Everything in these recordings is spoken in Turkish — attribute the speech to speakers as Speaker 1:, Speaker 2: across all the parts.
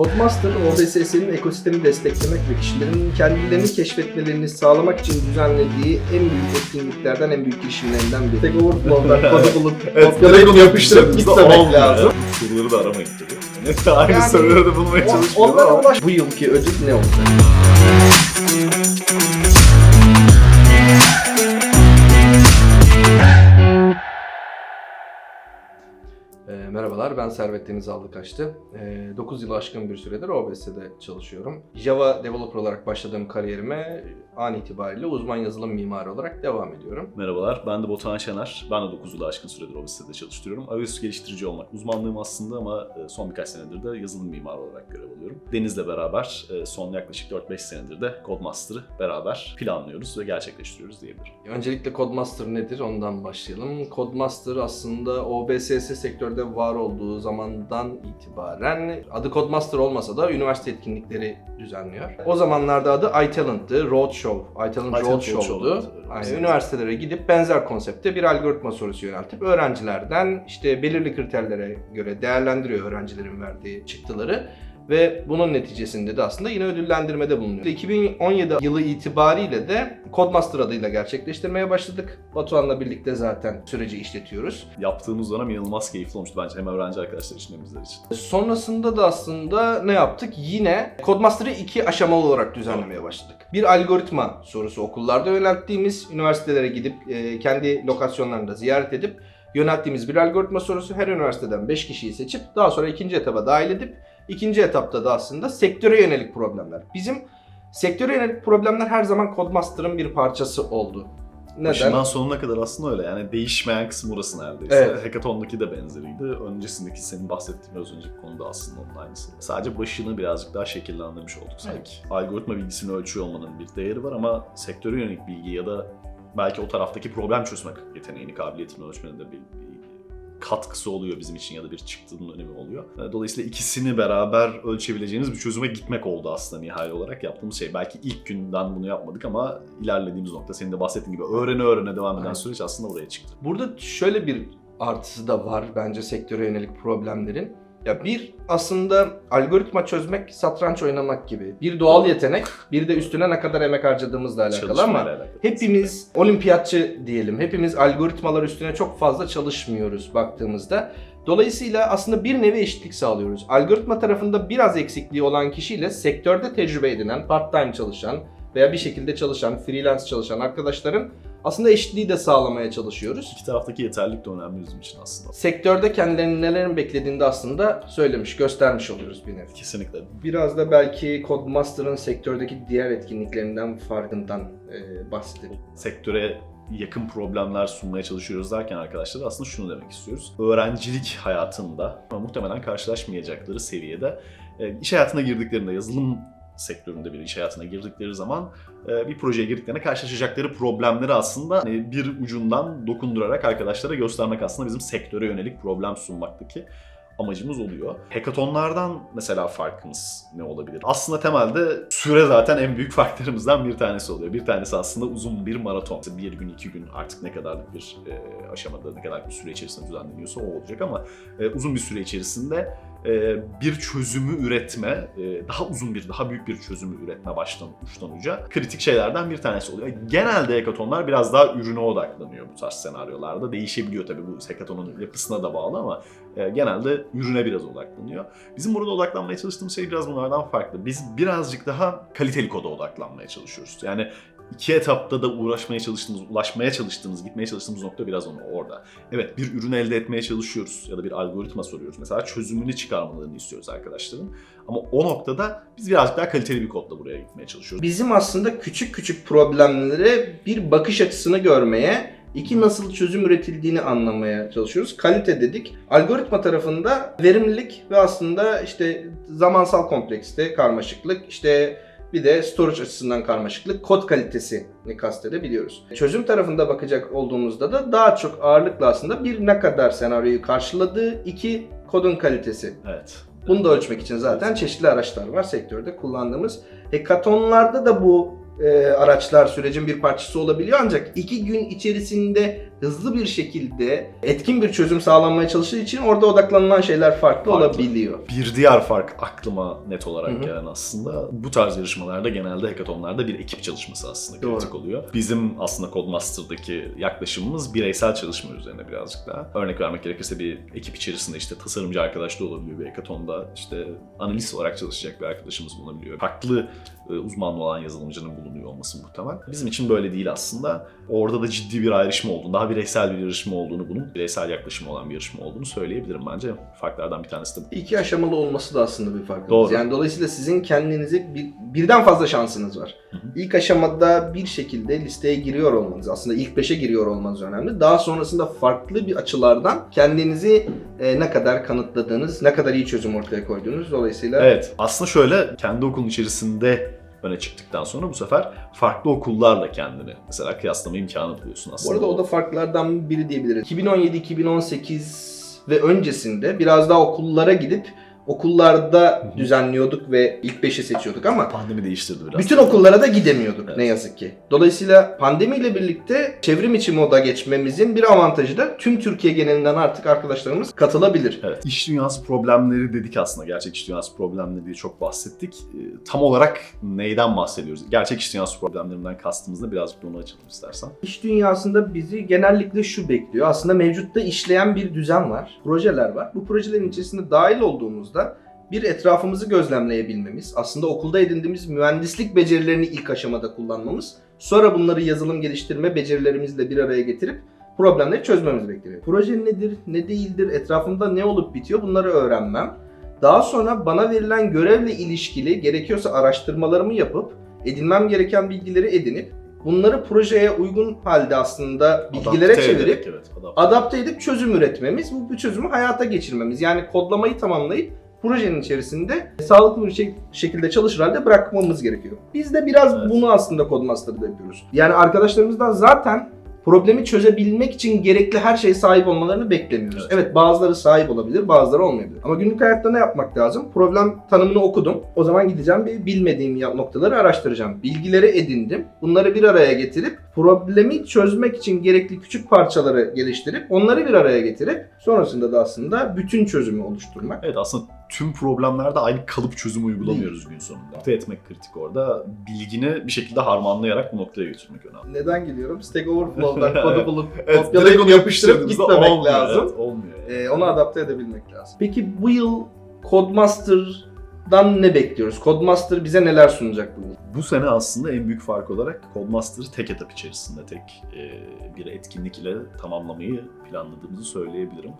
Speaker 1: Codemaster, OBSS'nin ekosistemi desteklemek ve kişilerin kendilerini keşfetmelerini sağlamak için düzenlediği en büyük etkinliklerden, en büyük girişimlerinden biri. Stack Overflow'dan kodu bulup kopyalayıp yapıştırıp gitmemek lazım.
Speaker 2: Soruları da aramayın tabii. Aynı
Speaker 1: Yani-
Speaker 2: soruları da bulmaya çalışmıyorum ama.
Speaker 1: Bu yılki ödül ne olacak? Merhabalar, ben Servet Deniz Aldıkaçtı. E, 9 yılı aşkın bir süredir OBS'de çalışıyorum. Java developer olarak başladığım kariyerime an itibariyle uzman yazılım mimarı olarak devam ediyorum.
Speaker 2: Merhabalar, ben de Botan Şener. Ben de 9 yılı aşkın süredir OBS'de çalıştırıyorum. iOS geliştirici olmak uzmanlığım aslında ama e, son birkaç senedir de yazılım mimarı olarak görev alıyorum. Deniz'le beraber e, son yaklaşık 4-5 senedir de Codemaster'ı beraber planlıyoruz ve gerçekleştiriyoruz diyebilirim.
Speaker 1: Öncelikle Codemaster nedir ondan başlayalım. Codemaster aslında OBSS sektörde var olduğu zamandan itibaren adı Codemaster olmasa da üniversite etkinlikleri düzenliyor. O zamanlarda adı iTalent'tı, Roadshow. iTalent Roadshow'du. Yani üniversitelere gidip benzer konsepte bir algoritma sorusu yöneltip öğrencilerden işte belirli kriterlere göre değerlendiriyor öğrencilerin verdiği çıktıları ve bunun neticesinde de aslında yine ödüllendirmede bulunuyor. 2017 yılı itibariyle de Codemaster adıyla gerçekleştirmeye başladık. Batuhan'la birlikte zaten süreci işletiyoruz.
Speaker 2: Yaptığımız dönem inanılmaz keyifli olmuştu bence hem öğrenci arkadaşlar için hem bizler için.
Speaker 1: Sonrasında da aslında ne yaptık? Yine Codemaster'ı iki aşamalı olarak düzenlemeye başladık. Bir algoritma sorusu okullarda yönelttiğimiz, üniversitelere gidip e, kendi lokasyonlarında ziyaret edip yönelttiğimiz bir algoritma sorusu her üniversiteden 5 kişiyi seçip daha sonra ikinci etaba dahil edip ikinci etapta da aslında sektöre yönelik problemler. Bizim sektöre yönelik problemler her zaman Codemaster'ın bir parçası oldu. Neden?
Speaker 2: Başından sonuna kadar aslında öyle yani değişmeyen kısım orası neredeyse.
Speaker 1: Evet.
Speaker 2: Hackathon'daki de benzeriydi. Öncesindeki senin bahsettiğin biraz önceki konuda aslında onun aynısı. Sadece başını birazcık daha şekillendirmiş olduk sanki. Algoritma bilgisini ölçüyor olmanın bir değeri var ama sektöre yönelik bilgi ya da belki o taraftaki problem çözmek yeteneğini, kabiliyetini ölçmenin de bir, bir katkısı oluyor bizim için ya da bir çıktının önemi oluyor. Dolayısıyla ikisini beraber ölçebileceğiniz bir çözüme gitmek oldu aslında nihai olarak yaptığımız şey. Belki ilk günden bunu yapmadık ama ilerlediğimiz nokta senin de bahsettiğin gibi öğrene öğrene devam eden
Speaker 1: Aynen.
Speaker 2: süreç aslında oraya çıktı.
Speaker 1: Burada şöyle bir artısı da var bence sektöre yönelik problemlerin. Ya bir aslında algoritma çözmek satranç oynamak gibi. Bir doğal yetenek, bir de üstüne ne kadar emek harcadığımızla alakalı
Speaker 2: Çalışmayla
Speaker 1: ama
Speaker 2: alakalı.
Speaker 1: hepimiz olimpiyatçı diyelim. Hepimiz algoritmalar üstüne çok fazla çalışmıyoruz baktığımızda. Dolayısıyla aslında bir nevi eşitlik sağlıyoruz. Algoritma tarafında biraz eksikliği olan kişiyle sektörde tecrübe edinen, part-time çalışan veya bir şekilde çalışan, freelance çalışan arkadaşların aslında eşitliği de sağlamaya çalışıyoruz
Speaker 2: İki taraftaki yeterlilik de önemli bizim için aslında.
Speaker 1: sektörde kendilerinin nelerin beklediğini de aslında söylemiş, göstermiş oluyoruz bir nevi.
Speaker 2: Kesinlikle.
Speaker 1: Biraz da belki Codemaster'ın sektördeki diğer etkinliklerinden farkından e, bahsedelim.
Speaker 2: Sektöre yakın problemler sunmaya çalışıyoruz derken arkadaşlar aslında şunu demek istiyoruz. Öğrencilik hayatında ama muhtemelen karşılaşmayacakları seviyede e, iş hayatına girdiklerinde yazılım sektöründe bir iş hayatına girdikleri zaman e, bir projeye girdiklerinde karşılaşacakları problemleri aslında e, bir ucundan dokundurarak arkadaşlara göstermek aslında bizim sektöre yönelik problem sunmaktaki amacımız oluyor. Hackathonlardan mesela farkımız ne olabilir? Aslında temelde süre zaten en büyük farklarımızdan bir tanesi oluyor. Bir tanesi aslında uzun bir maraton. İşte Bir gün, iki gün artık ne kadarlık bir e, aşamada, ne kadar bir süre içerisinde düzenleniyorsa o olacak ama e, uzun bir süre içerisinde bir çözümü üretme, e, daha uzun bir, daha büyük bir çözümü üretme baştan uçtan uca kritik şeylerden bir tanesi oluyor. Genelde hackathonlar biraz daha ürüne odaklanıyor bu tarz senaryolarda. Değişebiliyor tabii bu hackathonun yapısına da bağlı ama e, genelde ürüne biraz odaklanıyor. Bizim burada odaklanmaya çalıştığımız şey biraz bunlardan farklı. Biz birazcık daha kaliteli koda odaklanmaya çalışıyoruz. Yani iki etapta da uğraşmaya çalıştığımız, ulaşmaya çalıştığımız, gitmeye çalıştığımız nokta biraz onu orada. Evet bir ürün elde etmeye çalışıyoruz ya da bir algoritma soruyoruz. Mesela çözümünü çıkarmalarını istiyoruz arkadaşların. Ama o noktada biz birazcık daha kaliteli bir kodla buraya gitmeye çalışıyoruz.
Speaker 1: Bizim aslında küçük küçük problemlere bir bakış açısını görmeye, iki nasıl çözüm üretildiğini anlamaya çalışıyoruz. Kalite dedik. Algoritma tarafında verimlilik ve aslında işte zamansal kompleksite karmaşıklık, işte bir de storage açısından karmaşıklık, kod kalitesini kastedebiliyoruz. Çözüm tarafında bakacak olduğumuzda da daha çok ağırlıkla aslında bir ne kadar senaryoyu karşıladığı, iki kodun kalitesi.
Speaker 2: Evet.
Speaker 1: Bunu da ölçmek için zaten çeşitli araçlar var sektörde kullandığımız. Hekatonlarda da bu e, araçlar sürecin bir parçası olabiliyor ancak iki gün içerisinde hızlı bir şekilde etkin bir çözüm sağlanmaya çalıştığı için orada odaklanılan şeyler farklı,
Speaker 2: Farklı.
Speaker 1: olabiliyor.
Speaker 2: Bir diğer fark aklıma net olarak
Speaker 1: Hı hı.
Speaker 2: gelen aslında bu tarz yarışmalarda genelde hackathonlarda bir ekip çalışması aslında
Speaker 1: Doğru.
Speaker 2: kritik oluyor. Bizim aslında Codemaster'daki yaklaşımımız bireysel çalışma üzerine birazcık daha. Örnek vermek gerekirse bir ekip içerisinde işte tasarımcı arkadaş da olabiliyor bir hackathonda işte analist olarak çalışacak bir arkadaşımız bulunabiliyor. Farklı e, uzmanlı olan yazılımcının bulunuyor olması muhtemel. Bizim için böyle değil aslında. Orada da ciddi bir ayrışma olduğunu, daha bireysel bir yarışma olduğunu bunun bireysel yaklaşımı olan bir yarışma olduğunu söyleyebilirim bence. Farklardan bir tanesi de bu.
Speaker 1: İki aşamalı olması da aslında bir farkımız.
Speaker 2: Doğru.
Speaker 1: Yani dolayısıyla sizin kendinize bir, birden fazla şansınız var.
Speaker 2: Hı hı.
Speaker 1: İlk aşamada bir şekilde listeye giriyor olmanız, aslında ilk beşe giriyor olmanız önemli. Daha sonrasında farklı bir açılardan kendinizi e, ne kadar kanıtladığınız, ne kadar iyi çözüm ortaya koyduğunuz dolayısıyla
Speaker 2: Evet. Aslında şöyle kendi okulun içerisinde öne çıktıktan sonra bu sefer farklı okullarla kendini mesela kıyaslama imkanı buluyorsun
Speaker 1: Bu
Speaker 2: aslında.
Speaker 1: arada o da farklardan biri diyebiliriz. 2017-2018 ve öncesinde biraz daha okullara gidip okullarda düzenliyorduk ve ilk beşi seçiyorduk ama
Speaker 2: pandemi değiştirdi biraz.
Speaker 1: bütün okullara da gidemiyorduk
Speaker 2: Evet.
Speaker 1: ne yazık ki. Dolayısıyla pandemiyle birlikte çevrim içi moda geçmemizin bir avantajı da tüm Türkiye genelinden artık arkadaşlarımız katılabilir.
Speaker 2: Evet. İş dünyası problemleri dedik aslında. Gerçek iş dünyası problemleri diye çok bahsettik. Ee, Tam olarak neyden bahsediyoruz? Gerçek iş dünyası problemlerinden kastımızda birazcık da onu açalım istersen.
Speaker 1: İş dünyasında bizi genellikle şu bekliyor. Aslında mevcutta işleyen bir düzen var, projeler var. Bu projelerin içerisinde dahil olduğumuzda bir etrafımızı gözlemleyebilmemiz, aslında okulda edindiğimiz mühendislik becerilerini ilk aşamada kullanmamız, sonra bunları yazılım geliştirme becerilerimizle bir araya getirip problemleri çözmemiz bekleniyor. Proje nedir, ne değildir, etrafımda ne olup bitiyor bunları öğrenmem. Daha sonra bana verilen görevle ilişkili gerekiyorsa araştırmalarımı yapıp edinmem gereken bilgileri edinip bunları projeye uygun halde aslında bilgilere
Speaker 2: Adapte
Speaker 1: çevirip
Speaker 2: ederek, evet, adapte.
Speaker 1: adapte edip çözüm üretmemiz, bu, bu çözümü hayata geçirmemiz. Yani kodlamayı tamamlayıp projenin içerisinde sağlıklı bir şekilde çalışır halde bırakmamız gerekiyor. Biz de biraz
Speaker 2: Evet.
Speaker 1: bunu aslında Codemaster'da yapıyoruz. Yani arkadaşlarımızdan zaten problemi çözebilmek için gerekli her şeye sahip olmalarını beklemiyoruz.
Speaker 2: Evet.
Speaker 1: Evet. bazıları sahip olabilir, bazıları olmayabilir. Ama günlük hayatta ne yapmak lazım? Problem tanımını okudum. O zaman gideceğim bir bilmediğim noktaları araştıracağım. Bilgileri edindim. Bunları bir araya getirip problemi çözmek için gerekli küçük parçaları geliştirip onları bir araya getirip sonrasında da aslında bütün çözümü oluşturmak.
Speaker 2: Evet aslında tüm problemlerde aynı kalıp çözümü uygulamıyoruz gün sonunda. Adapte etmek kritik orada. Bilgini bir şekilde harmanlayarak bu noktaya götürmek önemli.
Speaker 1: Neden geliyorum? Stack Overflow'dan kodu bulup
Speaker 2: Evet,
Speaker 1: kopyalayıp yapıştırıp gitmemek
Speaker 2: olmuyor,
Speaker 1: lazım.
Speaker 2: Evet, olmuyor. yani.
Speaker 1: Ee, onu adapte edebilmek lazım. Peki bu yıl Codemaster'dan ne bekliyoruz? Codemaster bize neler sunacak bu yıl?
Speaker 2: Bu sene aslında en büyük fark olarak Codemaster'ı tek etap içerisinde tek e, bir etkinlik ile tamamlamayı planladığımızı söyleyebilirim.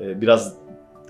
Speaker 2: E, biraz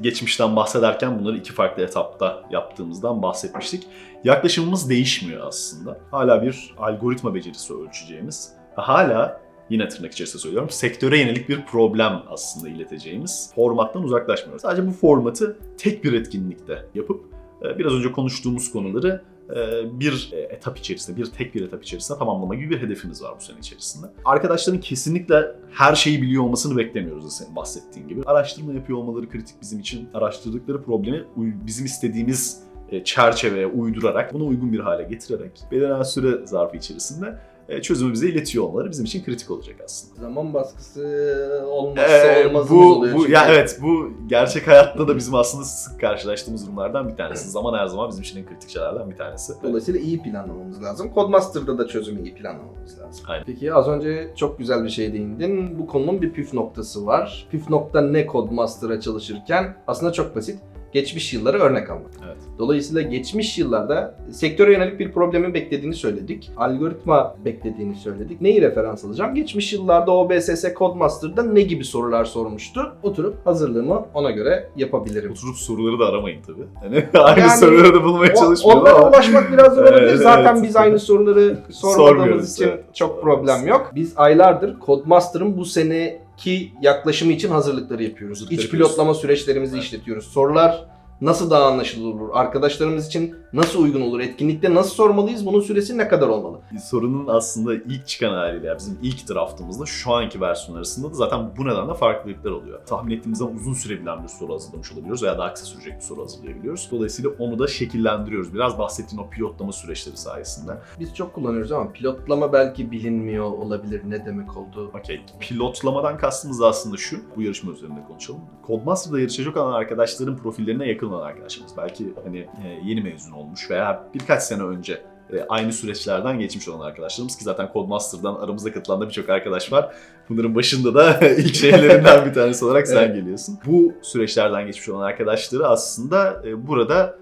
Speaker 2: geçmişten bahsederken bunları iki farklı etapta yaptığımızdan bahsetmiştik. Yaklaşımımız değişmiyor aslında. Hala bir algoritma becerisi ölçeceğimiz ve hala yine tırnak içerisinde söylüyorum sektöre yönelik bir problem aslında ileteceğimiz formattan uzaklaşmıyoruz. Sadece bu formatı tek bir etkinlikte yapıp biraz önce konuştuğumuz konuları e, bir e, etap içerisinde, bir tek bir etap içerisinde tamamlama gibi bir hedefimiz var bu sene içerisinde. Arkadaşların kesinlikle her şeyi biliyor olmasını beklemiyoruz da senin bahsettiğin gibi. Araştırma yapıyor olmaları kritik bizim için. Araştırdıkları problemi bizim istediğimiz e, çerçeveye uydurarak, bunu uygun bir hale getirerek belirlenen süre zarfı içerisinde çözümü bize iletiyor olmaları bizim için kritik olacak aslında.
Speaker 1: Zaman baskısı olmazsa
Speaker 2: Ee,
Speaker 1: olmazımız
Speaker 2: bu,
Speaker 1: oluyor.
Speaker 2: bu
Speaker 1: çünkü.
Speaker 2: ya evet bu gerçek hayatta da bizim aslında sık karşılaştığımız durumlardan bir tanesi. Zaman her zaman bizim için en kritik şeylerden bir tanesi.
Speaker 1: Dolayısıyla iyi planlamamız lazım. Codemaster'da da çözümü iyi planlamamız lazım.
Speaker 2: Aynen.
Speaker 1: Peki az önce çok güzel bir şey değindin. Bu konunun bir püf noktası var. Püf nokta ne Codemaster'a çalışırken? Aslında çok basit. Geçmiş yılları örnek almak.
Speaker 2: Evet.
Speaker 1: Dolayısıyla geçmiş yıllarda sektöre yönelik bir problemi beklediğini söyledik. Algoritma beklediğini söyledik. Neyi referans alacağım? Geçmiş yıllarda OBSS Codemaster'da ne gibi sorular sormuştu? Oturup hazırlığımı ona göre yapabilirim.
Speaker 2: Oturup soruları da aramayın tabii. Yani aynı
Speaker 1: Yani
Speaker 2: soruları da bulmaya çalışmıyorum
Speaker 1: Onlara
Speaker 2: ama.
Speaker 1: ulaşmak biraz zor olabilir.
Speaker 2: Evet,
Speaker 1: Zaten
Speaker 2: evet.
Speaker 1: biz aynı soruları sormadığımız için
Speaker 2: evet.
Speaker 1: çok problem yok. Biz aylardır Codemaster'ın bu seneki yaklaşımı için hazırlıkları yapıyoruz. İç pilotlama süreçlerimizi
Speaker 2: Evet.
Speaker 1: işletiyoruz. Sorular nasıl daha anlaşılır olur? Arkadaşlarımız için nasıl uygun olur? Etkinlikte nasıl sormalıyız? Bunun süresi ne kadar olmalı?
Speaker 2: Sorunun aslında ilk çıkan haliyle yani bizim ilk draftımızda şu anki versiyon arasında da zaten bu nedenle farklılıklar oluyor. Tahmin ettiğimizden uzun sürebilen bir soru hazırlamış olabiliyoruz veya daha kısa sürecek bir soru hazırlayabiliyoruz. Dolayısıyla onu da şekillendiriyoruz. Biraz bahsettiğin o pilotlama süreçleri sayesinde.
Speaker 1: Biz çok kullanıyoruz ama pilotlama belki bilinmiyor olabilir. Ne demek oldu?
Speaker 2: Okey. Pilotlamadan kastımız da aslında şu. Bu yarışma üzerinde konuşalım. Codemaster'da yarışacak olan arkadaşların profillerine yakın olan arkadaşlarımız. Belki hani e, yeni mezun olmuş veya birkaç sene önce e, aynı süreçlerden geçmiş olan arkadaşlarımız ki zaten Codemaster'dan aramıza katılan da birçok arkadaş var. Bunların başında da ilk şeylerinden bir tanesi olarak sen
Speaker 1: Evet.
Speaker 2: geliyorsun. Bu süreçlerden geçmiş olan arkadaşları aslında e, burada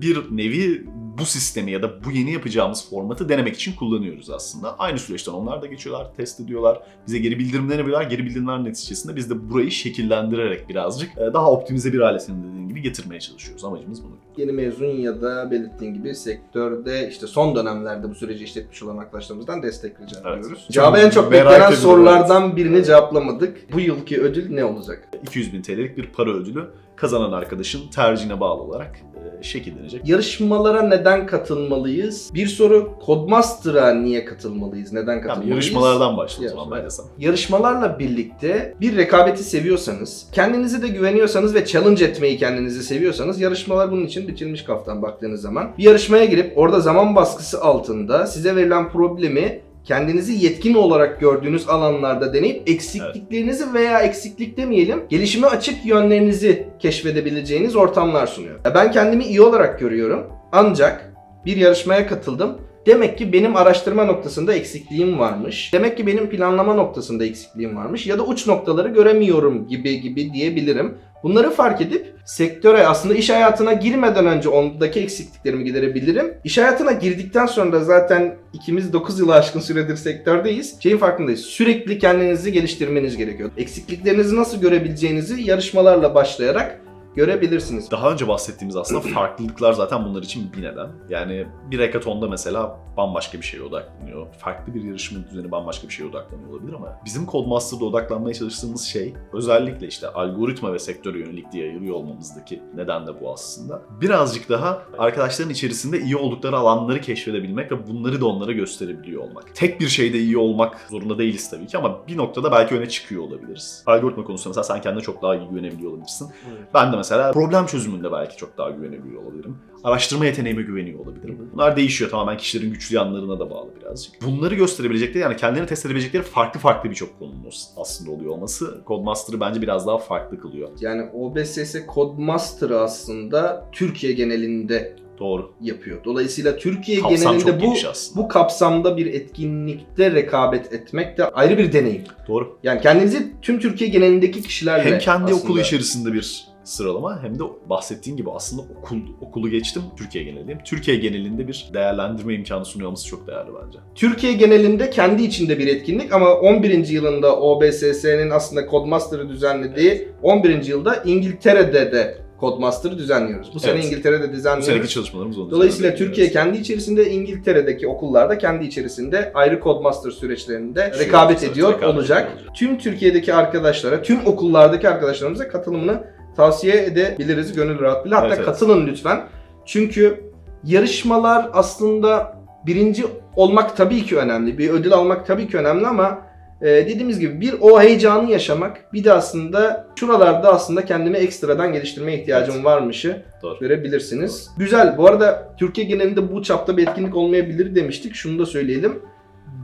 Speaker 2: bir nevi bu sistemi ya da bu yeni yapacağımız formatı denemek için kullanıyoruz aslında. Aynı süreçten onlar da geçiyorlar, test ediyorlar, bize geri bildirimler veriyorlar. Geri bildirimler neticesinde biz de burayı şekillendirerek birazcık e, daha optimize bir hale senin dediğin gibi getirmeye çalışıyoruz. Amacımız bunu.
Speaker 1: Yeni mezun ya da belirttiğin gibi sektörde işte son dönemlerde bu süreci işletmiş olan arkadaşlarımızdan destek rica
Speaker 2: Evet.
Speaker 1: ediyoruz. Cevabı en çok beklenen sorulardan birini cevaplamadık. Bu yılki ödül ne olacak?
Speaker 2: 200 bin TL'lik bir para ödülü kazanan arkadaşın tercihine bağlı olarak e, şekillenecek.
Speaker 1: Yarışmalara neden katılmalıyız? Bir soru Codemaster'a niye katılmalıyız? Neden katılmalıyız?
Speaker 2: yarışmalardan başla o zaman
Speaker 1: Yarışma.
Speaker 2: bence sen.
Speaker 1: Yarışmalarla birlikte bir rekabeti seviyorsanız, kendinizi de güveniyorsanız ve challenge etmeyi kendinizi seviyorsanız yarışmalar bunun için biçilmiş kaftan baktığınız zaman. Bir yarışmaya girip orada zaman baskısı altında size verilen problemi kendinizi yetkin olarak gördüğünüz alanlarda deneyip eksikliklerinizi veya eksiklik demeyelim, gelişime açık yönlerinizi keşfedebileceğiniz ortamlar sunuyor. Ben kendimi iyi olarak görüyorum ancak bir yarışmaya katıldım. Demek ki benim araştırma noktasında eksikliğim varmış. Demek ki benim planlama noktasında eksikliğim varmış. Ya da uç noktaları göremiyorum gibi gibi diyebilirim. Bunları fark edip sektöre aslında iş hayatına girmeden önce ondaki eksikliklerimi giderebilirim. İş hayatına girdikten sonra zaten ikimiz 9 yılı aşkın süredir sektördeyiz. Şeyin farkındayız. Sürekli kendinizi geliştirmeniz gerekiyor. Eksikliklerinizi nasıl görebileceğinizi yarışmalarla başlayarak görebilirsiniz.
Speaker 2: Daha önce bahsettiğimiz aslında farklılıklar zaten bunlar için bir neden. Yani bir hackathonda mesela bambaşka bir şeye odaklanıyor. Farklı bir yarışma düzeni bambaşka bir şeye odaklanıyor olabilir ama bizim Codemaster'da odaklanmaya çalıştığımız şey özellikle işte algoritma ve sektöre yönelik diye ayırıyor olmamızdaki neden de bu aslında. Birazcık daha arkadaşların içerisinde iyi oldukları alanları keşfedebilmek ve bunları da onlara gösterebiliyor olmak. Tek bir şeyde iyi olmak zorunda değiliz tabii ki ama bir noktada belki öne çıkıyor olabiliriz. Algoritma konusunda mesela sen kendine çok daha iyi güvenebiliyor olabilirsin. Ben de mesela problem çözümünde belki çok daha güvenebiliyor olabilirim. Araştırma yeteneğime güveniyor olabilirim. Bunlar değişiyor tamamen kişilerin güçlü yanlarına da bağlı birazcık. Bunları gösterebilecekleri yani kendilerini test edebilecekleri farklı farklı birçok konunun aslında oluyor olması Codemaster'ı bence biraz daha farklı kılıyor.
Speaker 1: Yani OBSS Codemaster'ı aslında Türkiye genelinde
Speaker 2: Doğru.
Speaker 1: yapıyor. Dolayısıyla Türkiye
Speaker 2: Kapsam
Speaker 1: genelinde bu bu kapsamda bir etkinlikte rekabet etmek de ayrı bir deneyim.
Speaker 2: Doğru.
Speaker 1: Yani kendinizi tüm Türkiye genelindeki kişilerle
Speaker 2: Hem kendi
Speaker 1: aslında-
Speaker 2: okulu içerisinde bir sıralama hem de bahsettiğin gibi aslında okul okulu geçtim Türkiye genelindeyim. Türkiye genelinde bir değerlendirme imkanı sunuyor olması çok değerli bence.
Speaker 1: Türkiye genelinde kendi içinde bir etkinlik ama 11. yılında OBSS'nin aslında Codemaster'ı düzenlediği 11. yılda İngiltere'de de Codemaster'ı düzenliyoruz. Bu sene
Speaker 2: Evet.
Speaker 1: İngiltere'de
Speaker 2: Bu
Speaker 1: düzenliyoruz.
Speaker 2: seneki çalışmalarımız onun
Speaker 1: Dolayısıyla Türkiye kendi içerisinde İngiltere'deki okullarda kendi içerisinde ayrı Codemaster süreçlerinde
Speaker 2: Şu
Speaker 1: rekabet
Speaker 2: evet,
Speaker 1: ediyor
Speaker 2: rekabet
Speaker 1: olacak.
Speaker 2: ediyor.
Speaker 1: Tüm Türkiye'deki arkadaşlara, tüm okullardaki arkadaşlarımıza katılımını tavsiye edebiliriz gönül rahatlığıyla. Hatta
Speaker 2: Evet, evet.
Speaker 1: katılın lütfen. Çünkü yarışmalar aslında birinci olmak tabii ki önemli. Bir ödül almak tabii ki önemli ama e, dediğimiz gibi bir o heyecanı yaşamak bir de aslında şuralarda aslında kendimi ekstradan geliştirmeye ihtiyacım
Speaker 2: Evet.
Speaker 1: varmışı
Speaker 2: Doğru.
Speaker 1: görebilirsiniz. Güzel. Bu arada Türkiye genelinde bu çapta bir etkinlik olmayabilir demiştik. Şunu da söyleyelim.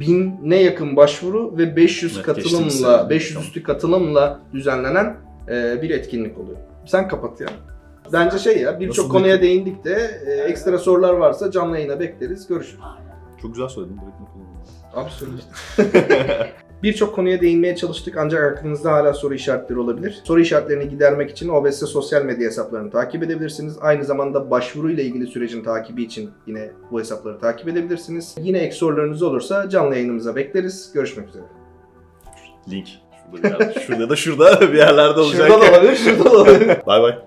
Speaker 1: Bin'e yakın başvuru ve 500
Speaker 2: Evet,
Speaker 1: katılımla,
Speaker 2: sene.
Speaker 1: 500 üstü katılımla düzenlenen e, bir etkinlik oluyor. Sen kapat ya. Bence şey ya birçok
Speaker 2: Nasıl
Speaker 1: konuya değindik de e, ekstra sorular varsa canlı yayına bekleriz. Görüşürüz.
Speaker 2: Çok güzel söyledin. Direkt not.
Speaker 1: Abi. Birçok konuya değinmeye çalıştık ancak aklınızda hala soru işaretleri olabilir. Soru işaretlerini gidermek için OBS sosyal medya hesaplarını takip edebilirsiniz. Aynı zamanda başvuru ile ilgili sürecin takibi için yine bu hesapları takip edebilirsiniz. Yine ek sorularınız olursa canlı yayınımıza bekleriz. Görüşmek üzere.
Speaker 2: Link. Şurada, da şurada bir yerlerde olacak.
Speaker 1: Şurada da olabilir, şurada da olabilir.
Speaker 2: Bay bay.